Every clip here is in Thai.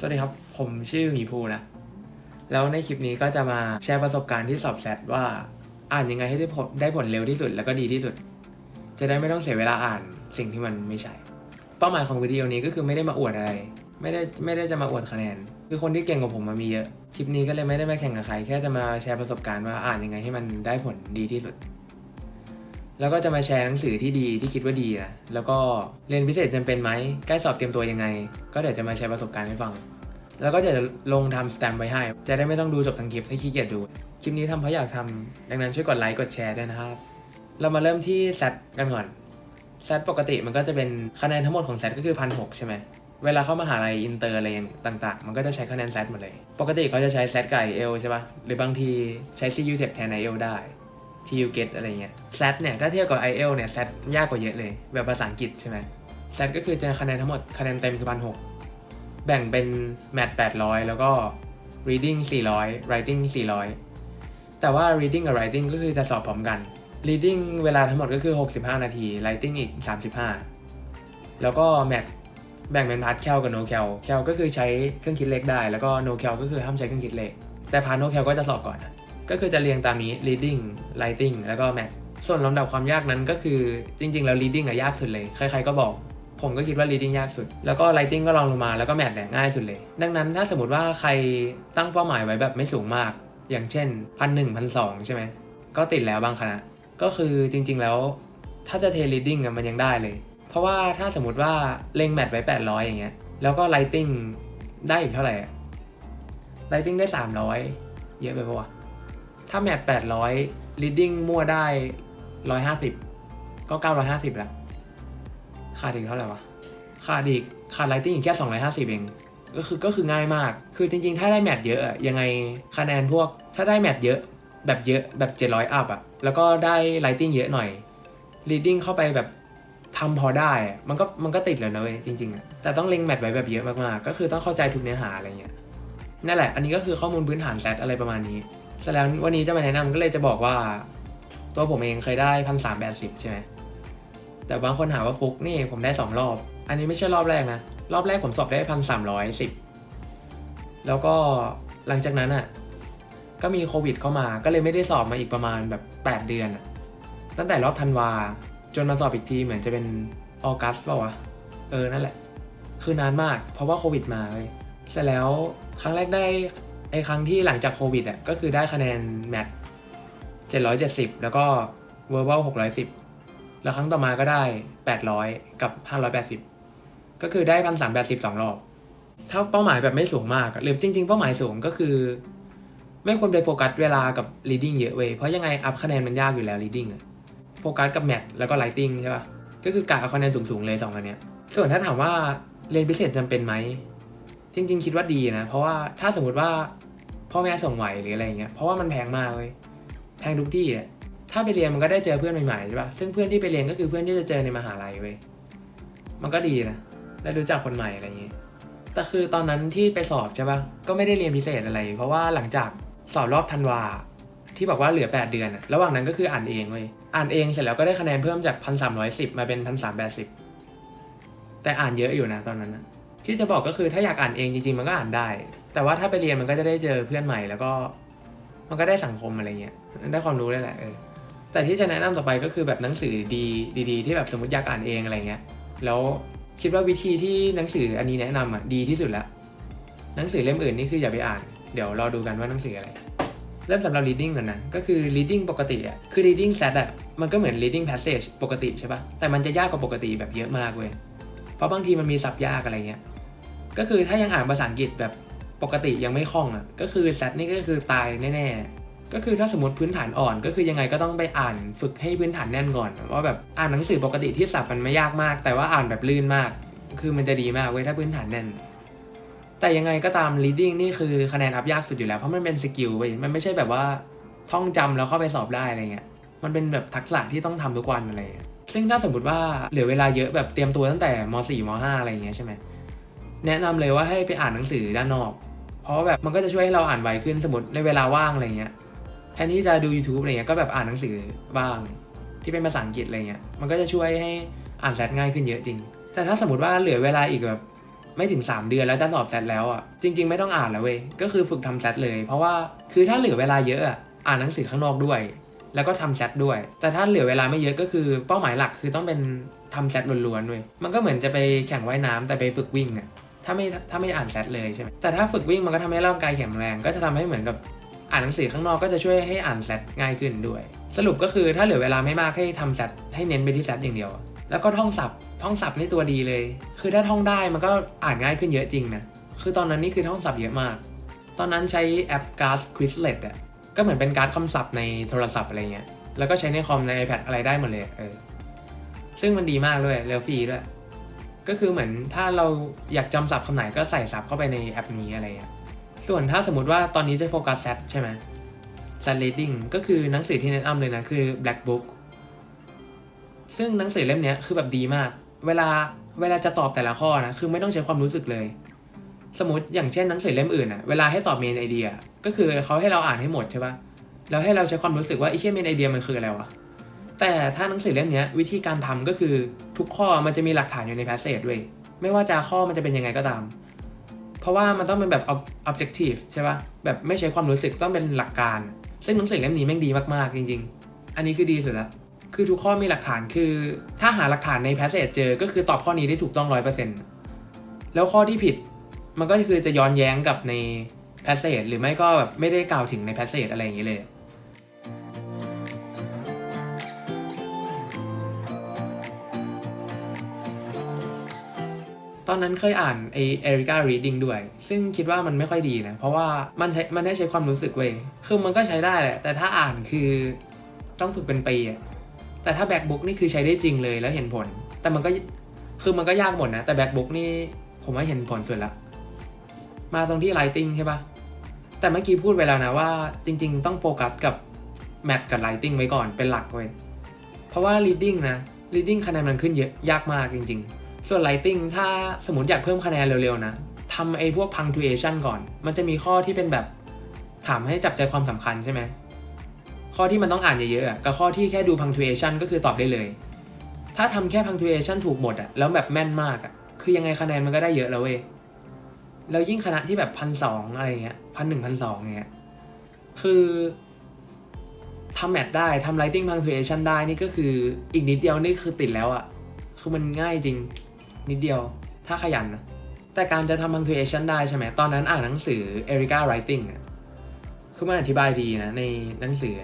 สวัสดีครับ ผมชื่อหมีภูนะ แล้วในคลิปนี้ก็จะมาแชร์ประสบการณ์ที่สอบแซดว่า อ่านยังไงให้ได้ผลได้ผลเร็วที่สุดแล้วก็ดีที่สุด จะได้ไม่ต้องเสียเวลาอ่านสิ่งที่มันไม่ใช่ เป้าหมายของวิดีโอนี้ก็คือไม่ได้มาอวดอะไร ไม่ได้ไม่ได้จะมาอวดคะแนน คือคนที่เก่งกว่าผมมามีเยอะ คลิปนี้ก็เลยไม่ได้มาแข่งกับใครแค่จะมาแชร์ประสบการณ์ว่าอ่านยังไงให้มันได้ผลดีที่สุด แล้วก็จะมาแชร์หนังสือที่ดีที่คิดว่าดีนะ แล้วก็เรียนพิเศษจำเป็นไหมใกล้สอบเตรียมตัวยังไง ก็เดี๋ยวจะมาแชร์ประสบการณ์ให้ฟัง แล้วก็จะลงทำสแตมป์ไว้ให้ จะได้ไม่ต้องดูจบทั้งคลิปให้ขี้เกียจดู คลิปนี้ทำเพราะอยากทำดังนั้นช่วยกดไลค์กดแชร์ด้วยนะครับ เรามาเริ่มที่แซดกันก่อนแซดปกติมันก็จะเป็นคะแนนทั้งหมดของแซดก็คือพันหใช่ไหมเวลาเข้ามหาลัยอินเตอร์อะไรต่าง ๆ มันก็จะใช้คะแนนแซดหมดเลย ปกติเขาจะใช้แซดไกับไอเอลใช่ปะหรือบางทีใช้ CU t e p แทนไอเอลได้ TU get อะไรเงี้ยแซดเนี่ยถ้าเทียบกับ i อเอลเนี่ยแซดยากกว่าเยอะเลย แบบภาษาอังกฤษใช่ไหมแซดก็คือจะคะแนนทั้งหมดคะแนนเต็มคือพันหแบ่งเป็น math 800แล้วก็ reading 400 writing 400 แต่ว่า reading กับ writing ก็คือจะสอบพร้อมกัน reading เวลาทั้งหมดก็คือ 65 นาที writing อีก 35 แล้วก็ math แบ่งเป็นพาร์ทแคลกับ no แคลแคลก็คือใช้เครื่องคิดเลขได้ แล้วก็ no แคลก็คือห้ามใช้เครื่องคิดเลข แต่พาร์ท no แคลก็จะสอบก่อนนะ ก็คือจะเรียงตามนี้ reading writing แล้วก็ math ส่วนลำดับความยากนั้นก็คือจริง ๆ แล้ว reading อะยากสุดเลย ใคร ๆ ก็บอก ผมก็คิดว่า reading ยากสุด แล้วก็ writing ก็ลองลงมาแล้วก็ math เนี่ยง่ายสุดเลย ดังนั้นถ้าสมมติว่าใครตั้งเป้าหมายไว้แบบไม่สูงมาก อย่างเช่นพันหนึ่งพันสองใช่ไหมก็ติดแล้วบางคณะ ก็คือจริง ๆ แล้ว ถ้าจะเท reading มันยังได้เลย เพราะว่าถ้าสมมติว่าเล็ง math ไว้ 800 อย่างเงี้ยแล้วก็ writing ได้อีกเท่าไหร่อะ writing ได้ 300 เยอะไปปะวะ ถ้าแมท800 reading มั่วได้ 150 ก็ 950 แล้ว ขาดอีกเท่าไหร่วะ ขาดอีก ขาด writing อีกแค่ 250 เอง ก็คือก็คือง่ายมาก คือจริงๆ ถ้าได้แมทเยอะยังไงคะแนนพวก ถ้าได้แมทเยอะแบบเยอะแบบ 700 อัพอะแล้วก็ได้ writing เยอะหน่อย reading เข้าไปแบบทำพอได้ มันก็มันก็ติดแล้วนะเว้ยจริงๆอะแต่ต้องเล็งแมทไว้แบบเยอะมากๆ ก็คือต้องเข้าใจทุกเนื้อหาอะไรเงี้ย นั่นแหละ อันนี้ก็คือข้อมูลพื้นฐานแซดอะไรประมาณนี้ เสร็จแล้ววันนี้จะมาแนะนำก็เลยจะบอกว่า ตัวผมเองเคยได้พันสามแปดสิบใช่ไหมแต่บางคนหาว่าฟุกนี่ผมได้สองรอบ อันนี้ไม่ใช่รอบแรกนะ รอบแรกผมสอบได้พันสามร้อยสิบแล้วก็หลังจากนั้นอะก็มีโควิดเข้ามา ก็เลยไม่ได้สอบมาอีกประมาณแบบแปดเดือนอะตั้งแต่รอบธันวาจนมาสอบอีกทีเหมือนจะเป็นออกัสเปล่าวะเออนั่นแหละ คือนานมาก เพราะว่าโควิดมาเลยเสร็จแล้วครั้งแรกได้ ไอ้ครั้งที่หลังจากโควิดอะก็คือได้คะแนนแมท770แล้วก็ verbal 610แล้วครั้งต่อมาก็ได้800กับ580ก็คือได้1380สองรอบ ถ้าเป้าหมายแบบไม่สูงมากหรือจริง ๆ เป้าหมายสูงก็คือ ไม่ควรไปโฟกัสเวลากับ reading เยอะเว้ยเพราะยังไงอัพคะแนนมันยากอยู่แล้ว reading อะโฟกัสกับแมทแล้วก็ writing ใช่ปะก็คือกะเอาคะแนนสูงๆเลยสองอันเนี้ยส่วนถ้าถามว่าเรียนพิเศษจำเป็นไหม จริง ๆ คิดว่าดีนะ เพราะว่าถ้าสมมติว่าพ่อแม่ส่งไหวหรืออะไรเงี้ยเพราะว่ามันแพงมากเลยแพงทุกที่อะถ้าไปเรียนมันก็ได้เจอเพื่อนใหม่ๆใช่ปะซึ่งเพื่อนที่ไปเรียนก็คือเพื่อนที่จะเจอในมหาลัยเว้ยมันก็ดีนะได้รู้จักคนใหม่อะไรอย่างงี้แต่คือตอนนั้นที่ไปสอบใช่ปะก็ไม่ได้เรียนพิเศษอะไร เพราะว่าหลังจากสอบรอบธันวาที่บอกว่าเหลือ 8 เดือนอะระหว่างนั้นก็คืออ่านเองเว้ยอ่านเองเสร็จแล้วก็ได้คะแนนเพิ่มจากพันสามาเป็นพันสามแปดสิบแต่อ่านเยอะอยู่นะตอนนั้นนะ ที่จะบอกก็คือถ้าอยากอ่านเองจริงๆ มันก็อ่านได้ แต่ว่าถ้าไปเรียนมันก็จะได้เจอเพื่อนใหม่แล้วก็มันก็ได้สังคมอะไรเงี้ยได้ความรู้เลยแหละเออแต่ที่จะแนะนำต่อไปก็คือแบบหนังสือดีดีๆที่แบบสมมติอยากอ่านเองอะไรเงี้ยแล้วคิดว่าวิธีที่หนังสืออันนี้แนะนำอะดีที่สุดละหนังสือเล่มอื่นนี่คืออย่าไปอ่าน เดี๋ยวรอดูกันว่าหนังสืออะไร เริ่มสำหรับ reading ก่อนนะก็คือ reading ปกติอะคือ reading set อะมันก็เหมือน reading passage ปกติใช่ปะแต่มันจะยากกว่าปกติแบบเยอะมากเว้ยเพราะบางทีมันมีศัพท์ยากอะไรเงี้ย ก็คือถ้ายังอ่านภาษาอังกฤษแบบปกติยังไม่คล่องอะ ก็คือ set นี่ก็คือตายแน่ๆ ก็คือถ้าสมมติพื้นฐานอ่อน ก็คือยังไงก็ต้องไปอ่านฝึกให้พื้นฐานแน่นก่อนว่าแบบอ่านหนังสือปกติที่ศัพท์มันไม่ยากมาก แต่ว่าอ่านแบบลื่นมาก คือมันจะดีมากเว้ยถ้าพื้นฐานแน่น แต่ยังไงก็ตาม reading นี่คือคะแนนอัพยากสุดอยู่แล้วเพราะมันเป็นสกิลเว้ยมันไม่ใช่แบบว่าท่องจำแล้วเข้าไปสอบได้อะไรเงี้ยมันเป็นแบบทักษะที่ต้องทำทุกวันอะไรเงี้ยซึ่งถ้าสมมติว่าเหลือเวลาเยอะแบบเตรียมตัวตั้งแต่ม .4 ม .5 อะไรเงี้ยใช่ไหม แนะนำเลยว่าให้ไปอ่านหนังสือด้านนอก เพราะแบบมันก็จะช่วยให้เราอ่านไวขึ้นสมมติในเวลาว่างอะไรเงี้ยแทนที่จะดู YouTube อะไรเงี้ยก็แบบอ่านหนังสือบ้าง ที่เป็นภาษาอังกฤษอะไรเงี้ยมันก็จะช่วยให้อ่านแซดง่ายขึ้นเยอะจริง แต่ถ้าสมมติว่าเหลือเวลาอีกแบบไม่ถึง 3 เดือนแล้วจะสอบแซดแล้วอะจริง ๆ ไม่ต้องอ่านแล้วเว้ยก็คือฝึกทำแซดเลย เพราะว่าคือถ้าเหลือเวลาเยอะอะอ่านหนังสือข้างนอกด้วย แล้วก็ทำแซดด้วย แต่ถ้าเหลือเวลาไม่เยอะก็คือเป้าหมายหลักคือต้องเป็นทำแซดล้วนๆเว้ยมันก็เหมือนจะไปแข่งว่ายน้ำแต่ไปฝึกวิ่งอะ ถ้าไม่ถ้าไม่อ่านแซดเลยใช่ไหมแต่ถ้าฝึกวิ่งมันก็ทำให้ร่างกายแข็งแรง ก็จะทำให้เหมือนกับอ่านหนังสือข้างนอกก็จะช่วยให้อ่านแซดง่ายขึ้นด้วย สรุปก็คือถ้าเหลือเวลาไม่มากให้ทำแซดให้เน้นไปที่แซดอย่างเดียว แล้วก็ท่องศัพท์ท่องศัพท์นี่ตัวดีเลย คือถ้าท่องได้มันก็อ่านง่ายขึ้นเยอะจริงนะคือตอนนั้นนี่คือท่องศัพท์เยอะมาก ตอนนั้นใช้แอป Card Quizlet อะก็เหมือนเป็นการ์ดคำศัพท์ในโทรศัพท์อะไรเงี้ยแล้วก็ใช้ในคอมใน iPad อะไรได้หมดเลยเออซึ่งมันดีมากด้วยแล้วฟรีด้วย ก็คือเหมือนถ้าเราอยากจำศัพท์คำไหนก็ใส่ศัพท์เข้าไปในแอปนี้อะไรเงี้ยส่วนถ้าสมมติว่าตอนนี้จะโฟกัสแซดใช่ไหม Sad Reading ก็คือหนังสือที่แนะนำเลยนะคือ Black Book ซึ่งหนังสือเล่มนี้คือแบบดีมาก เวลาเวลาจะตอบแต่ละข้อนะคือไม่ต้องใช้ความรู้สึกเลย สมมติอย่างเช่นหนังสือเล่มอื่นอะเวลาให้ตอบเมนไอเดียก็คือเขาให้เราอ่านให้หมดใช่ปะแล้วให้เราใช้ความรู้สึกว่าไอ้เช่เมนไอเดียมันคืออะไรวะ แต่ถ้าหนังสือเล่มนี้วิธีการทำก็คือทุกข้อมันจะมีหลักฐานอยู่ในแพสเซจด้วยไม่ว่าจะข้อมันจะเป็นยังไงก็ตาม เพราะว่ามันต้องเป็นแบบ objective ใช่ปะแบบไม่ใช้ความรู้สึกต้องเป็นหลักการ ซึ่งหนังสือเล่มนี้แม่งดีมากๆจริง ๆ อันนี้คือดีสุดละคือทุกข้อมีหลักฐานคือ ถ้าหาหลักฐานในแพสเซจเจอ ก็คือตอบข้อนี้ได้ถูกต้องร้อยเปอร์เซ็นต์แล้วข้อที่ผิดมันก็คือจะย้อนแย้งกับในแพสเซจหรือไม่ก็แบบไม่ได้กล่าวถึงในแพสเซจอะไรอย่างนี้เลย ตอนนั้นเคยอ่านไอเอริก้า reading ด้วย ซึ่งคิดว่ามันไม่ค่อยดีนะ เพราะว่ามันใช้มันได้ใช้ความรู้สึกเว้ยคือมันก็ใช้ได้แหละ แต่ถ้าอ่านคือต้องฝึกเป็นปีอะแต่ถ้าแบ็กบุ๊กนี่คือใช้ได้จริงเลยแล้วเห็นผล แต่มันก็คือมันก็ยากหมดนะ แต่แบ็กบุ๊กนี่ผมว่าเห็นผลสุดละ มาตรงที่ writing ใช่ปะแต่เมื่อกี้พูดไปแล้วนะว่าจริง ๆ ต้องโฟกัสกับแมทกับ writing ไว้ก่อนเป็นหลักเว้ย เพราะว่า reading นะ reading คะแนนมันขึ้นเยอะยากมากจริง ๆ ส่วน writing ถ้าสมมติอยากเพิ่มคะแนนเร็วๆนะทำไอ้พวก punctuation ก่อน มันจะมีข้อที่เป็นแบบถามให้จับใจความสำคัญใช่ไหม ข้อที่มันต้องอ่านเยอะๆกับข้อที่แค่ดู punctuation ก็คือตอบได้เลย ถ้าทำแค่ punctuation ถูกหมดอะแล้วแบบแม่นมากอะคือยังไงคะแนนมันก็ได้เยอะแล้วเว้ยแล้วยิ่งคณะที่แบบพันสองอะไรเงี้ยพันหนึ่งพันสองเงี้ยคือทำแมทได้ทำ writing punctuation ได้นี่ก็คืออีกนิดเดียวนี่คือติดแล้วอะคือมันง่ายจริง นิดเดียวถ้าขยันนะแต่การจะทำ punctuation ได้ใช่ไหมตอนนั้นอ่านหนังสือ Erica Writing อะคือมันอธิบายดีนะในหนังสือ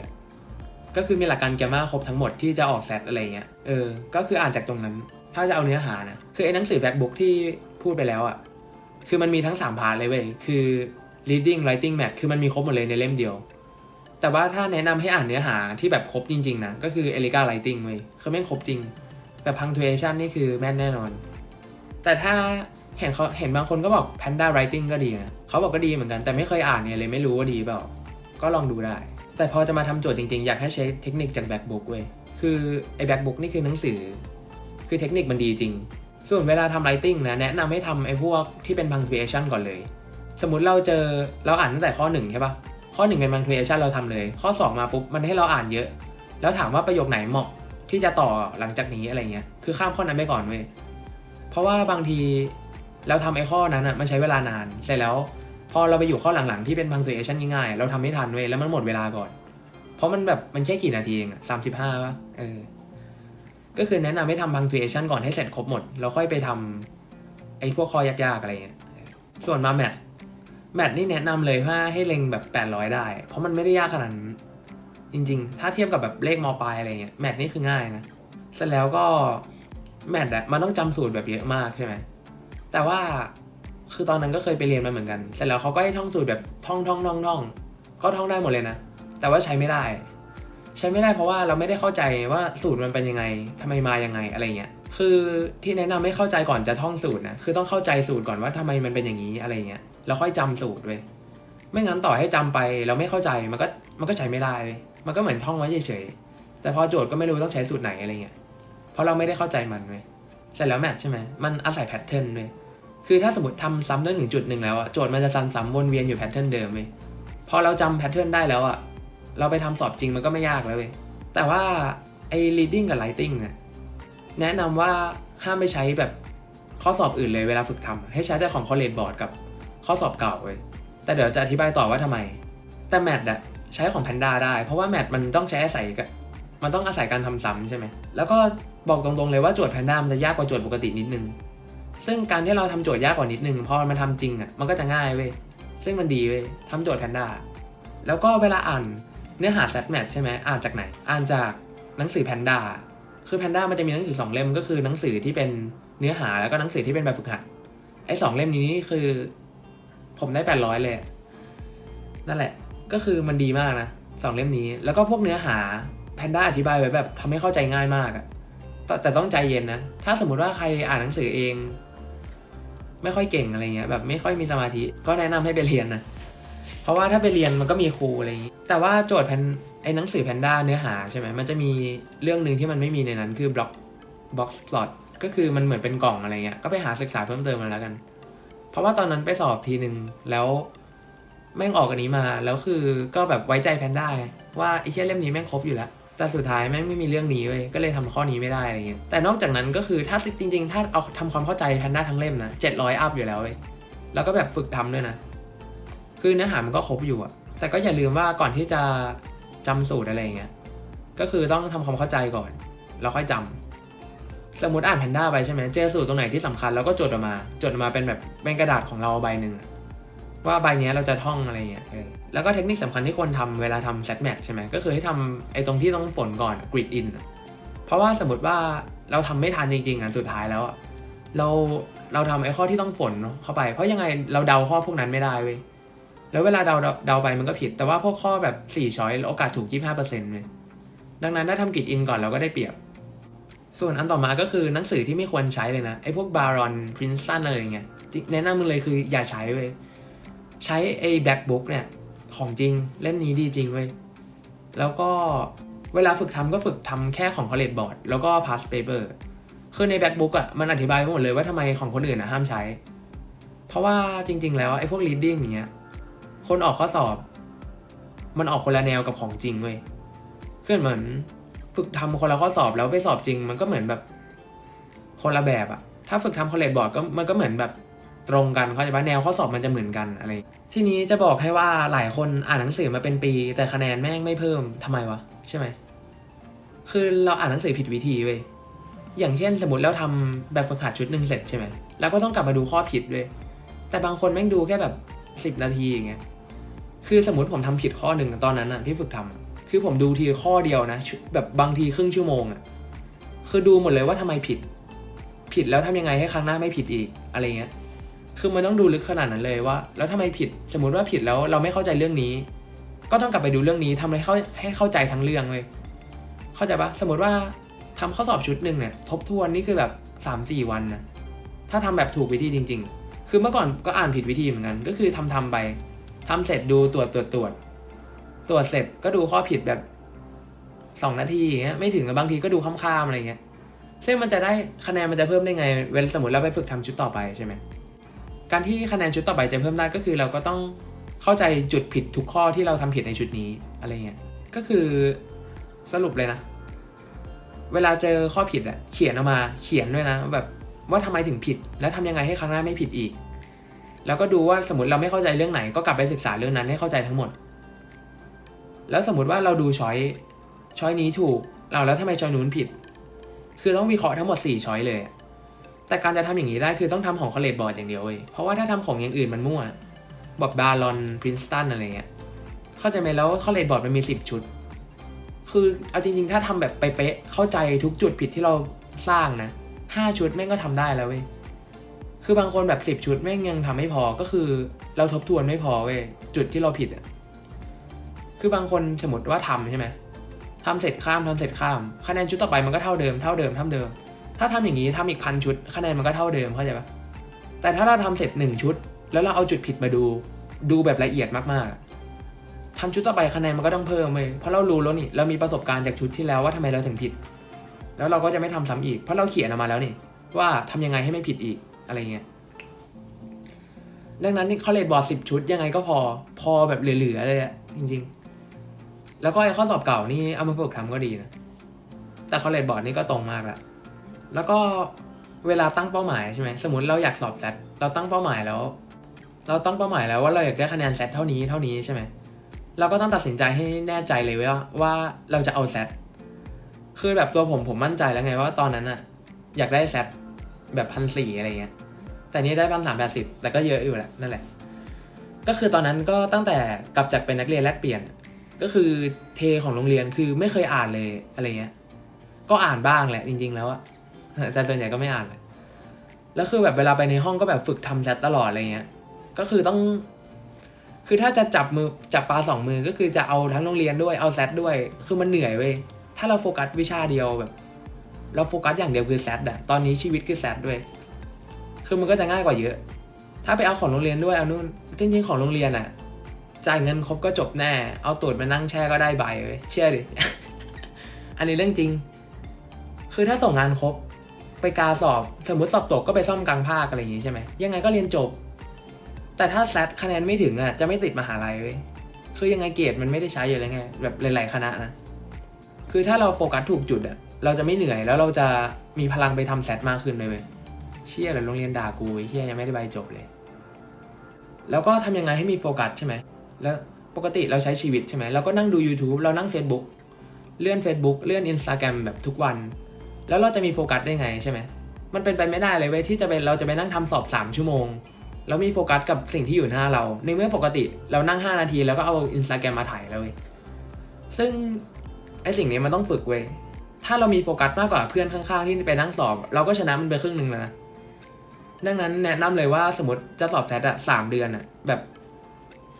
ก็คือมีหลักการแกมมาครบทั้งหมดที่จะออกแซดอะไรเงี้ยเออ ก็คืออ่านจากตรงนั้น ถ้าจะเอาเนื้อหานะคือไอ้หนังสือ Black Book ที่พูดไปแล้วอะคือมันมีทั้ง3พาร์ทเลยเว้ยคือ reading writing math คือมันมีครบหมดเลยในเล่มเดียว แต่ว่าถ้าแนะนำให้อ่านเนื้อหาที่แบบครบจริงๆนะก็คือ Erica Writing เว้ยคือแม่งครบจริง แต่ punctuation นี่คือแม่นแน่นอน แต่ถ้าเห็นเขาเห็นบางคนก็บอก Panda Writing ก็ดีนะเขาบอกก็ดีเหมือนกันแต่ไม่เคยอ่านเนี่ยเลยไม่รู้ว่าดีเปล่า ก็ลองดูได้ แต่พอจะมาทำโจทย์จริงๆ อยากให้ใช้เทคนิคจาก Black Book เว้ยคือไอ้ Black Book นี่คือหนังสือ คือเทคนิคมันดีจริง ส่วนเวลาทำ writing นะแนะนำให้ทำไอ้พวกที่เป็น punctuation ก่อนเลย สมมติเราเจอเราอ่านตั้งแต่ข้อหนึ่งใช่ปะข้อหนึ่งเป็น punctuation เราทำเลย ข้อ 2 มาปุ๊บมันให้เราอ่านเยอะ แล้วถามว่าประโยคไหนเหมาะที่จะต่อหลังจากนี้อะไรเงี้ยคือข้ามข้อนั้นไปก่อนเว้ย เพราะว่าบางทีเราทำไอ้ข้อนั้นอะมันใช้เวลานานเสร็จแล้วพอเราไปอยู่ข้อหลังๆที่เป็น punctuation ง่ายๆเราทำไม่ทันเว้ยแล้วมันหมดเวลาก่อน เพราะมันแบบมันแค่กี่นาทีเองสามสิบห้าป่ะเออก็คือแนะนำให้ทำ punctuation ก่อนให้เสร็จครบหมดแล้วค่อยไปทำไอ้พวกข้อยากๆอะไรเงี้ยส่วนมาแมทแมทนี่แนะนำเลยว่าให้เล็งแบบ 800 ได้ เพราะมันไม่ได้ยากขนาดนั้นจริง ๆ ถ้าเทียบกับแบบเลขมปลายอะไรเงี้ยแมทนี่คือง่ายนะเสร็จแล้วก็ แมทอะมันต้องจำสูตรแบบเยอะมากใช่ไหมแต่ว่าคือตอนนั้นก็เคยไปเรียนมาเหมือนกัน เสร็จแล้วเขาก็ให้ท่องสูตรแบบท่องท่องท่องท่องก็ท่องได้หมดเลยนะ แต่ว่าใช้ไม่ได้ ใช้ไม่ได้เพราะว่าเราไม่ได้เข้าใจว่าสูตรมันเป็นยังไงทำไมมายังไงอะไรเงี้ย คือที่แนะนำให้เข้าใจก่อนจะท่องสูตรนะ คือต้องเข้าใจสูตรก่อนว่าทำไมมันเป็นอย่างนี้อะไรเงี้ย แล้วค่อยจำสูตรเว้ย ไม่งั้นต่อให้จำไปเราไม่เข้าใจมันก็มันก็ใช้ไม่ได้เว้ยมันก็เหมือนท่องไว้เฉยๆ แต่พอโจทย์ก็ไม่รู้ต้องใช้สูตรไหนอะไรเงี้ย เพราะเราไม่ได้เข้าใจมันเว้ยเสร็จแล้วแมทใช่ไหมมันอาศัยแพทเทิร์นเว้ยคือถ้าสมมติทำซ้ำจนถึงจุดหนึ่งแล้วอะโจทย์มันจะซ้ำๆวนเวียนอยู่แพทเทิร์นเดิมเว้ยพอเราจำแพทเทิร์นได้แล้วอะเราไปทำสอบจริงมันก็ไม่ยากแล้วเว้ยแต่ว่าไอ้ reading กับ writing อะแนะนำว่าห้ามไปใช้แบบข้อสอบอื่นเลยเวลาฝึกทำให้ใช้แต่ของ college board กับข้อสอบเก่าเว้ยแต่เดี๋ยวจะอธิบายต่อว่าทำไม แต่แมทอะใช้ของแพนด้าได้ เพราะว่าแมทมันต้องใช้อาศัยกับมันต้องอาศัยการทำซ้ำใช่ไหมแล้วก็ บอกตรงๆเลยว่าโจทย์แพนด้ามันจะยากกว่าโจทย์ปกตินิดนึง ซึ่งการที่เราทำโจทย์ยากกว่านิดนึงพอมันทำจริงอะมันก็จะง่ายเว้ย ซึ่งมันดีเว้ยทำโจทย์แพนด้า แล้วก็เวลาอ่านเนื้อหา set match ใช่ไหมอ่านจากไหน อ่านจากหนังสือแพนด้า คือแพนด้ามันจะมีหนังสือสองเล่มก็คือหนังสือที่เป็นเนื้อหาแล้วก็หนังสือที่เป็นแบบฝึกหัด ไอ้สองเล่มนี้นี่คือ ผมได้แปดร้อยเลย นั่นแหละ ก็คือมันดีมากนะสองเล่มนี้ แล้วก็พวกเนื้อหาแพนด้าอธิบายไว้แบบทำให้เข้าใจง่ายมากอะ แต่ต้องใจเย็นนะ ถ้าสมมุติว่าใครอ่านหนังสือเอง ไม่ค่อยเก่งอะไรเงี้ย แบบไม่ค่อยมีสมาธิ ก็แนะนำให้ไปเรียนนะ เพราะว่าถ้าไปเรียนมันก็มีครูอะไรอย่างงี้ แต่ว่าโจทย์แพนไอ้หนังสือแพนด้าเนื้อหาใช่ไหมมันจะมีเรื่องหนึ่งที่มันไม่มีในนั้นคือบล็อกบ็อกสลอตก็คือมันเหมือนเป็นกล่องอะไรเงี้ย ก็ไปหาศึกษาเพิ่มเติมมาแล้วกัน เพราะว่าตอนนั้นไปสอบทีหนึ่งแล้วแม่งออกอันนี้มา แล้วคือก็แบบไว้ใจแพนด้าว่าไอ้เชี่ยเล่มนี้แม่งครบอยู่แล้ว แต่สุดท้ายแม่งไม่มีเรื่องนี้เว้ยก็เลยทำข้อนี้ไม่ได้อะไรเงี้ยแต่นอกจากนั้นก็คือถ้าจริง ๆ ถ้าเอาทำความเข้าใจแพนด้าทั้งเล่มนะเจ็ดร้อยอัพอยู่แล้วเว้ยแล้วก็แบบฝึกทำด้วยนะ คือเนื้อหามันก็ครบอยู่อะแต่ก็อย่าลืมว่าก่อนที่จะจำสูตรอะไรเงี้ยก็คือต้องทำความเข้าใจก่อน แล้วค่อยจำสมมติอ่านแพนด้าไปใช่ไหมเจอสูตรตรงไหนที่สำคัญแล้วก็จดออกมา จดออกมาเป็นแบบเป็นกระดาษของเราใบหนึ่งอะ ว่าใบเนี้ยเราจะท่องอะไรเงี้ยแล้วก็เทคนิคสำคัญที่ควรทำเวลาทำเซตแมทใช่ไหมก็คือให้ทำไอ้ตรงที่ต้องฝนก่อนกริดอินเพราะว่าสมมติว่าเราทำไม่ทันจริงๆอะสุดท้ายแล้วอะเราเราทำไอ้ข้อที่ต้องฝนเข้าไป เพราะยังไงเราเดาข้อพวกนั้นไม่ได้เว้ยแล้วเวลาเดาเดาไปมันก็ผิด แต่ว่าพวกข้อแบบสี่ช้อยโอกาสถูกยี่ห้าเปอร์เซ็นต์เลยดังนั้นถ้าทำกริดอินก่อนเราก็ได้เปรียบ ส่วนอันต่อมาก็คือหนังสือที่ไม่ควรใช้เลยนะไอ้พวกบารอนพรินซ์ตันอะไรเงี้ยแนะนำมึงเลยคืออย่าใช้เว้ย ใช้ไอ้แบ็กบุ๊กเนี่ย ของจริงเล่มนี้ดีจริงเว้ย แล้วก็เวลาฝึกทำก็ฝึกทำแค่ของ college board แล้วก็ past paper คือในแบ็กบุ๊กอะมันอธิบายไว้หมดเลยว่าทำไมของคนอื่นอะห้ามใช้ เพราะว่าจริง ๆ แล้วไอ้พวก reading อย่างเงี้ยคนออกข้อสอบ มันออกคนละแนวกับของจริงเว้ยคือเหมือนฝึกทำคนละข้อสอบแล้วไปสอบจริง มันก็เหมือนแบบคนละแบบอะถ้าฝึกทำคอลเลจบอร์ดก็มันก็เหมือนแบบ ตรงกันเข้าใจปะแนวข้อสอบมันจะเหมือนกันอะไร ทีนี้จะบอกให้ว่าหลายคนอ่านหนังสือมาเป็นปี แต่คะแนนแม่งไม่เพิ่มทำไมวะใช่ไหมคือเราอ่านหนังสือผิดวิธีเว้ยอย่างเช่นสมมติเราทำแบบฝึกหัดชุดหนึ่งเสร็จใช่ไหมแล้วก็ต้องกลับมาดูข้อผิดด้วย แต่บางคนแม่งดูแค่แบบสิบนาทีอย่างเงี้ยคือสมมติผมทำผิดข้อหนึ่งตอนนั้นอะที่ฝึกทำอะคือผมดูทีข้อเดียวนะแบบบางทีครึ่งชั่วโมงอะ่ะคือดูหมดเลยว่าทำไมผิด ผิดแล้วทำยังไงให้ครั้งหน้าไม่ผิดอีกอะไรเงี้ย คือมันต้องดูลึกขนาดนั้นเลยว่า แล้วทำไมผิดสมมุติว่าผิดแล้วเราไม่เข้าใจเรื่องนี้ ก็ต้องกลับไปดูเรื่องนี้ทำให้เข้าให้เข้าใจทั้งเรื่องเลย เข้าใจปะสมมติว่าทำข้อสอบชุดหนึ่งเนี่ยทบทวนนี่คือแบบสามสี่วันนะถ้าทำแบบถูกวิธีจริง ๆ คือเมื่อก่อนก็อ่านผิดวิธีเหมือนกันก็คือทำทำไปทำเสร็จดูตรวจตรวจตรวจตรวจเสร็จก็ดูข้อผิดแบบสองนาทีอย่างเงี้ยไม่ถึงบางทีก็ดูข้ามๆอะไรเงี้ยซึ่งมันจะได้คะแนนมันจะเพิ่มได้ไง เวลาสมมติเราไปฝึกทำชุดต่อไปใช่ไหม การที่คะแนนชุดต่อไปจะเพิ่มได้ก็คือเราก็ต้องเข้าใจจุดผิดทุกข้อที่เราทำผิดในชุดนี้อะไรเงี้ยก็คือสรุปเลยนะ เวลาเจอข้อผิดอะเขียนออกมาเขียนด้วยนะแบบว่าทำไมถึงผิด แล้วทำยังไงให้ครั้งหน้าไม่ผิดอีก แล้วก็ดูว่าสมมติเราไม่เข้าใจเรื่องไหน ก็กลับไปศึกษาเรื่องนั้นให้เข้าใจทั้งหมด แล้วสมมติว่าเราดูช้อยช้อยนี้ถูกเราแล้วทำไมช้อยนู้นผิด คือต้องวิเคราะห์ทั้งหมด4ช้อยเลย แต่การจะทำอย่างนี้ได้คือต้องทำของคอลเลจบอร์ดอย่างเดียวเว้ยเพราะว่าถ้าทำของอย่างอื่นมันมั่วแบบบาลอนพรินสตันอะไรเงี้ยเข้าใจไหมแล้วคอลเลจบอร์ดมันมี 10 ชุด คือเอาจริง ๆ ถ้าทำแบบไปเป๊ะเข้าใจทุกจุดผิดที่เราสร้างนะห้าชุดแม่งก็ทำได้แล้วเว้ยคือบางคนแบบสิบ10 ชุดแม่งยังทำไม่พอก็คือเราทบทวนไม่พอเว้ยจุดที่เราผิดอะคือบางคนสมมติว่าทำใช่ไหมทำเสร็จข้ามทำเสร็จข้ามคะแนนชุดต่อไปมันก็เท่าเดิมเท่าเดิมเท่าเดิม ถ้าทำอย่างนี้ทำอีกพันชุดคะแนนมันก็เท่าเดิมเข้าใจปะแต่ถ้าเราทำเสร็จหนึ่งชุด แล้วเราเอาจุดผิดมาดูดูแบบละเอียดมากๆอะทำชุดต่อไปคะแนนมันก็ต้องเพิ่มเลยเพราะเรารู้แล้วนี่เรามีประสบการณ์จากชุดที่แล้วว่าทำไมเราถึงผิด แล้วเราก็จะไม่ทำซ้ำอีก เพราะเราเขียนออกมาแล้วนี่ว่าทำยังไงให้ไม่ผิดอีกอะไรเงี้ยดังนั้นนี่คอเลจบอร์ดสิบชุดยังไงก็พอพอแบบเหลือๆเลยอะจริง ๆ แล้วก็ไอ้ข้อสอบเก่านี่เอามาฝึกทำก็ดีนะแต่คอเลจบอร์ดนี่ก็ตรงมากแล้ว แล้วก็เวลาตั้งเป้าหมายใช่ไหมสมมติเราอยากสอบแซดเราตั้งเป้าหมายแล้ว เราตั้งเป้าหมายแล้วว่าเราอยากได้คะแนนแซดเท่านี้เท่านี้ใช่ไหมเราก็ต้องตัดสินใจให้แน่ใจเลยว่าว่าเราจะเอาแซดคือแบบตัวผมผมมั่นใจแล้วไงว่าตอนนั้นอะอยากได้แซดแบบพันสี่อะไรเงี้ยแต่นี่ได้พันสามแปดสิบแต่ก็เยอะอยู่แหละนั่นแหละ ก็คือตอนนั้นก็ตั้งแต่กลับจากเป็นนักเรียนแลกเปลี่ยน ก็คือเทของโรงเรียนคือไม่เคยอ่านเลยอะไรเงี้ยก็อ่านบ้างแหละจริง ๆ แล้วอะ แต่ส่วนใหญ่ก็ไม่อ่านเลย แล้วคือแบบเวลาไปในห้องก็แบบฝึกทำแชทตลอดอะไรเงี้ย ก็คือต้อง คือถ้าจะจับมือจับปลาสองมือก็คือจะเอาทั้งโรงเรียนด้วยเอาแซดด้วย คือมันเหนื่อยเว้ย ถ้าเราโฟกัสวิชาเดียวแบบ เราโฟกัสอย่างเดียวคือแซดอะตอนนี้ชีวิตคือแซดด้วย คือมันก็จะง่ายกว่าเยอะ ถ้าไปเอาของโรงเรียนด้วยเอานู่น จริงๆของโรงเรียนอะจ่ายเงินครบก็จบแน่ เอาตูดมานั่งแช่ก็ได้ใบเว้ยเชื่อดิ อันนี้เรื่องจริง คือถ้าส่งงานครบ ไปกาสอบ สมมติสอบตกก็ไปซ่อมกลางภาคอะไรอย่างงี้ใช่ไหมยังไงก็เรียนจบ แต่ถ้าแซดคะแนนไม่ถึงอะจะไม่ติดมหาลัยเว้ยคือยังไงเกรดมันไม่ได้ใช้อยู่แล้วไงแบบหลาย ๆ คณะนะคือถ้าเราโฟกัสถูกจุดอะเราจะไม่เหนื่อยแล้วเราจะมีพลังไปทำแซดมากขึ้นเลยเว้ยเชี่ยเลยโรงเรียนด่ากูเชี่ยยังไม่ได้ใบจบเลย แล้วก็ทำยังไงให้มีโฟกัสใช่ไหมแล้วปกติเราใช้ชีวิตใช่ไหมเราก็นั่งดู YouTube เรานั่ง Facebook เลื่อน Facebook เลื่อน Instagram แบบทุกวัน แล้วเราจะมีโฟกัสได้ไงใช่ไหมมันเป็นไปไม่ได้เลยเว้ยที่จะเป็นเราจะไปนั่งทำสอบ 3 ชั่วโมง แล้วมีโฟกัสกับสิ่งที่อยู่หน้าเรา ในเมื่อปกติเรานั่ง 5 นาที แล้วก็เอา Instagram มมาถ่ายแล้วเว้ยซึ่งไอสิ่งนี้มันต้องฝึกเว้ยถ้าเรามีโฟกัสมากกว่าเพื่อนข้างๆ ที่ไปนั่งสอบ เราก็ชนะมันไปครึ่งหนึ่งแล้วนะดังนั้นแนะนำเลยว่าสมมติจะสอบแซดอะสามเดือนอะแบบ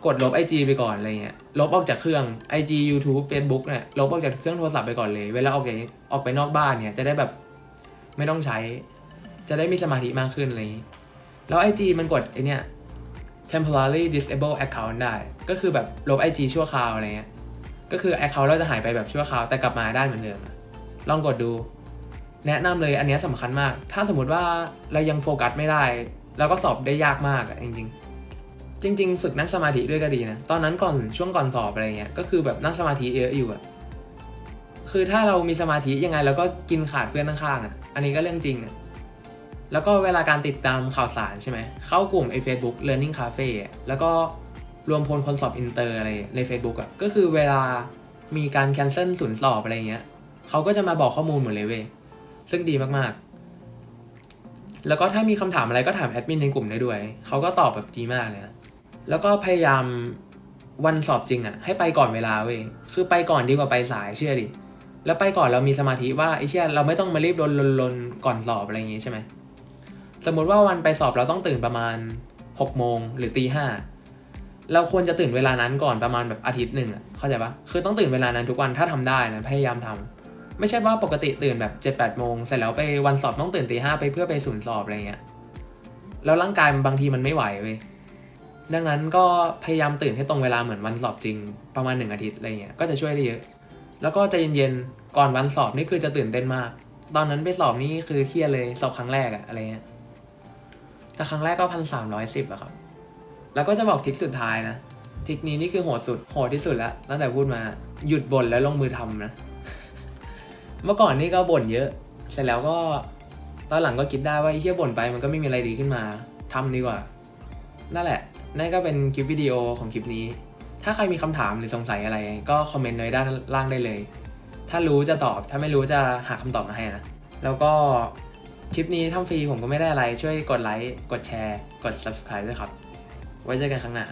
กดลบ IG ไปก่อนอะไรเงี้ยลบออกจากเครื่อง IG YouTube Facebook เนี่ยลบออกจากเครื่องโทรศัพท์ไปก่อนเลย เวลาออกไปออกไปนอกบ้านเนี่ยจะได้แบบไม่ต้องใช้ จะได้มีสมาธิมากขึ้นอะไรอย่างงี้แล้ว IG มันกดไอเนี่ย temporary disable account ได้ ก็คือแบบลบ IG ชั่วคราวอะไรเงี้ย ก็คือ account เราจะหายไปแบบชั่วคราว แต่กลับมาได้เหมือนเดิม ลองกดดู แนะนำเลยอันเนี้ยสำคัญมาก ถ้าสมมติว่าเรายังโฟกัสไม่ได้ เราก็สอบได้ยากมากอะจริงๆ จริง ๆ ฝึกนั่งสมาธิด้วยก็ดีนะ ตอนนั้นก่อนช่วงก่อนสอบอะไรเงี้ย ก็คือแบบนั่งสมาธิเยอะอยู่อะคือถ้าเรามีสมาธิยังไงเราก็กินขาดเพื่อนข้างๆอะอันนี้ก็เรื่องจริงอะแล้วก็เวลาการติดตามข่าวสารใช่ไหม เข้ากลุ่มไอ้ Facebook Learning Cafe แล้วก็รวมพลคนสอบอินเตอร์อะไรใน Facebook อะก็คือเวลามีการแคนเซิลศูนย์สอบอะไรเงี้ยเขาก็จะมาบอกข้อมูลหมดเลยเว้ยซึ่งดีมากๆ แล้วก็ถ้ามีคำถามอะไรก็ถามแอดมินในกลุ่มได้ด้วย เขาก็ตอบแบบดีมากเลยนะ แล้วก็พยายามวันสอบจริงอะ่ะ ให้ไปก่อนเวลาเว้ยคือไปก่อนดีกว่าไปสายเชื่อดิแล้วไปก่อนเรามีสมาธิว่าไอ้เชี่ยเราไม่ต้องมารีบลนลนลนก่อนสอบอะไรอย่างงี้ใช่ไหมสมมุติว่าวันไปสอบเราต้องตื่นประมาณ6โมงหรือตีห้าเราควรจะตื่นเวลานั้นก่อนประมาณแบบอาทิตย์หนึ่งอะเข้าใจปะคือต้องตื่นเวลานั้นทุกวันถ้าทำได้นะพยายามทำไม่ใช่ว่าปกติตื่นแบบ7จ็ดแปดโมงเสร็จแล้วไปวันสอบต้องตื่นตีห้าไปเพื่อไปศูนย์สอบอะไรเงี้ยแล้วร่างกายมันบางทีมันไม่ไหวเว้ย ดังนั้นก็พยายามตื่นให้ตรงเวลาเหมือนวันสอบจริงประมาณหนึ่งอาทิตย์อะไรเงี้ยก็จะช่วยได้เยอะ แล้วก็ใจเย็นๆก่อนวันสอบนี่คือจะตื่นเต้นมาก ตอนนั้นไปสอบนี่คือเครียดเลยสอบครั้งแรกอะอะไรเงี้ยแต่ครั้งแรกก็พันสามร้อยสิบอะครับ แล้วก็จะบอกทริคสุดท้ายนะทริคนี้นี่คือโหดสุดโหดที่สุดแล้วตั้งแต่พูดมาหยุดบ่นแล้วลงมือทำนะ เมื่อก่อนนี่ก็บ่นเยอะ เสร็จแล้วก็ตอนหลังก็คิดได้ว่าไอ้เหี้ยบ่นไปมันก็ไม่มีอะไรดีขึ้นมาทำดีกว่า นั่นแหละ นั่นก็เป็นคลิปวิดีโอของคลิปนี้ ถ้าใครมีคำถามหรือสงสัยอะไร ก็คอมเมนต์ไว้ด้านล่างได้เลย ถ้ารู้จะตอบ ถ้าไม่รู้จะหาคำตอบมาให้นะ แล้วก็คลิปนี้ทำฟรีผมก็ไม่ได้อะไร ช่วยกดไลค์ กดแชร์ กด subscribe ด้วยครับ ไว้เจอกันครั้งหน้า